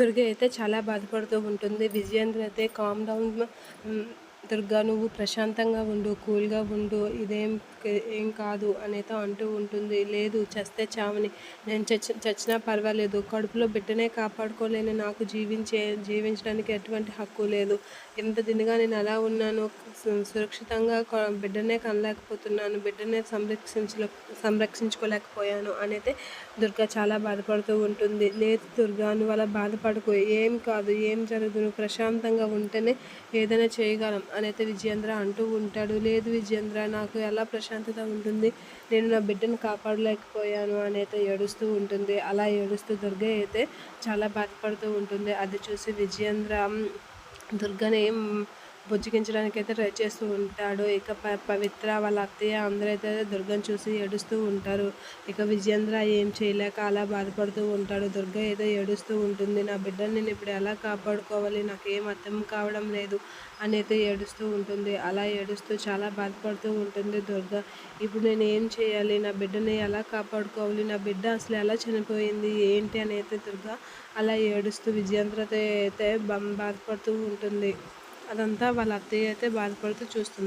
దుర్గ అయితే చాలా బాధపడుతూ ఉంటుంది. విజయేంద్ర అయితే కామ్ డౌన్ దుర్గా నువ్వు ప్రశాంతంగా ఉండు కూల్గా ఉండు ఇదేం ఏం కాదు అనేతో అంటూ ఉంటుంది. లేదు చస్తే చావని. నేను చచ్చి చచ్చినా పర్వాలేదు. కడుపులో బిడ్డనే కాపాడుకోలేని నాకు జీవించే జీవించడానికి ఎటువంటి హక్కు లేదు. ఎంత దినగా నేను అలా ఉన్నాను సురక్షితంగా బిడ్డనే కనలేకపోతున్నాను. బిడ్డనే సంరక్షించలే సంరక్షించుకోలేకపోయాను అనేది దుర్గా చాలా బాధపడుతూ ఉంటుంది. లేదు దుర్గా నువ్వు అలా బాధపడుకో. ఏం కాదు. ఏం జరగదు. నువ్వు ప్రశాంతంగా ఉంటేనే ఏదైనా చేయగలం అనేది విజయేంద్ర అంటూ ఉంటాడు లేదు విజయేంద్ర నాకు ఎలా ప్రశాంతత ఉంటుంది? నేను నా బిడ్డను కాపాడలేకపోయాను అని అయితే ఏడుస్తూ ఉంటుంది. అలా ఏడుస్తూ దుర్గ అయితే చాలా బాధపడుతూ ఉంటుంది. అది చూసి విజయేంద్ర దుర్గని బుజ్జగించడానికి అయితే ట్రై చేస్తూ ఉంటాడు. ఇక ప పవిత్ర వాళ్ళ అత్తయ్య అందరూ అయితే దుర్గను చూసి ఏడుస్తూ ఉంటారు. ఇక విజయేంద్ర ఏం చేయలేక అలా బాధపడుతూ ఉంటాడు. దుర్గ ఏదో ఏడుస్తూ ఉంటుంది. నా బిడ్డని నేను ఇప్పుడు ఎలా కాపాడుకోవాలి? నాకు ఏం అర్థం కావడం లేదు అని అయితే ఏడుస్తూ ఉంటుంది. అలా ఏడుస్తూ చాలా బాధపడుతూ ఉంటుంది దుర్గ. ఇప్పుడు నేను ఏం చేయాలి? నా బిడ్డని ఎలా కాపాడుకోవాలి? నా బిడ్డ అసలు ఎలా చనిపోయింది? ఏంటి? అని అయితే దుర్గ అలా ఏడుస్తూ విజయేంద్రతో అయితే బాధపడుతూ ఉంటుంది. అదంతా వాళ్ళ అత్తయ్య అయితే బాధపడుతూ చూస్తుంది.